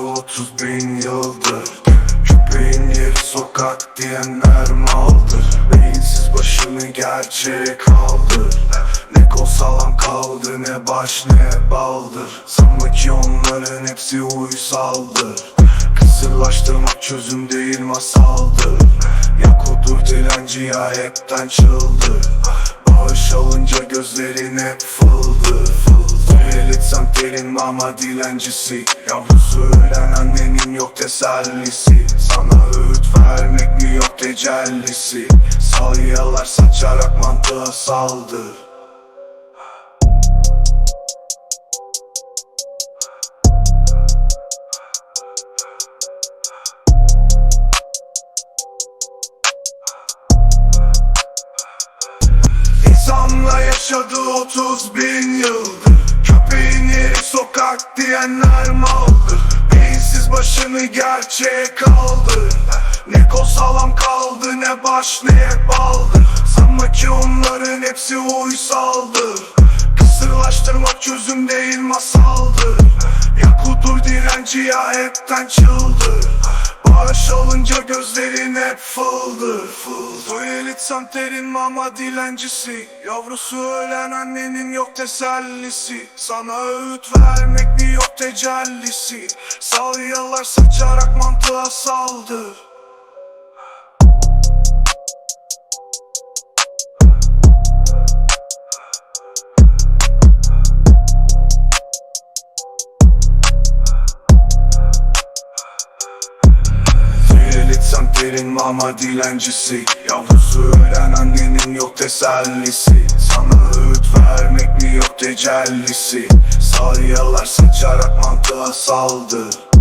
otuz bin yıldır yeri sokak diyenler maldır. Beyinsiz başını gerçeğe kaldır Ne kol sağlam kaldı ne baş ne baldır. Sanma ki onların hepsi uysaldır. Kısırlaştırmak çözüm değil masaldır. Yakudur dilenci ya hepten çıldır. Bağış alınca gözlerin hep Elitsem terin mama dilencisi. Yavrusu ölen annenin yok tesellisi. Sana öğüt vermek mi yok tecellisi? Salyalar saçarak mantığa saldır. İnsanla yaşadı 30 bin yıldır Başını gerçeğe kaldır Ne kol sağlam kaldı ne baş ne baldır Sanma ki onların hepsi uysaldır Kısırlaştırmak çözüm değil masaldır. Yakutur direnci ya hepten çıldır Bağış alınca gözlerin hep fıldır fıldır. Elit santerin mama dilencisi. Yavrusu ölen annenin yok tesellisi. Sana öğüt vermek mi yok tecellisi. Salyalar saçarak mantığa saldır Elit santerin mama dilencisi Yavrusu ölen annenin yok tesellisi. Sana öğüt vermek mi yok tecellisi? Salyalar saçarak mantığa saldır